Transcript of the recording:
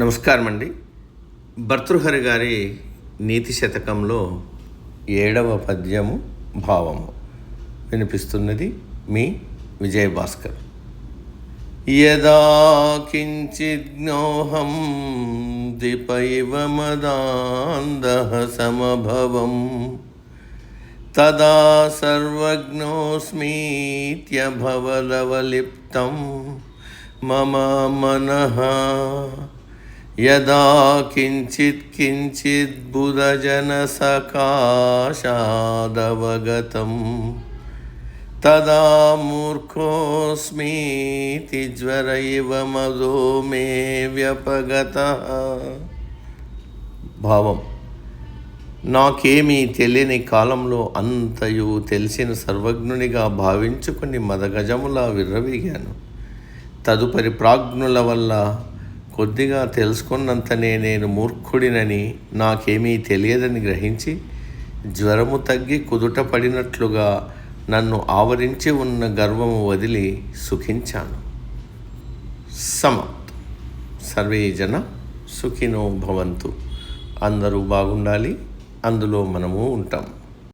నమస్కారం అండి భర్తృహరి గారి నీతి శతకంలో ఏడవ పద్యము భావము. వినిపిస్తున్నది మీ విజయ భాస్కర్ యదా కించిజ్ఞోహం దీపైవ సమభవం. తదా సర్వజ్ఞోస్మీత్యభవలవలిప్తం మమ మనః యదా కించిత్ కించిద్ బుధజనసకాశాదవగతం తదా మూర్ఖోస్మీతి జ్వర ఇవ మదో మే వ్యపగత. భావం. నాకేమీ తెలియని కాలంలో అంతయు తెలిసిన సర్వజ్ఞునిగా భావించుకుని మదగజములా విర్రవీగాను. తదుపరి ప్రాజ్ఞుల వల్ల కొద్దిగా తెలుసుకున్నంతనే నేను మూర్ఖుడినని నాకేమీ తెలియదని గ్రహించి జ్వరము తగ్గి కుదుట పడినట్లుగా నన్ను ఆవరించి ఉన్న గర్వము వదిలి సుఖించాను. సమాప్తం. సర్వే జన సుఖినో భవంతు. అందరూ బాగుండాలి. అందులో మనము ఉంటాం.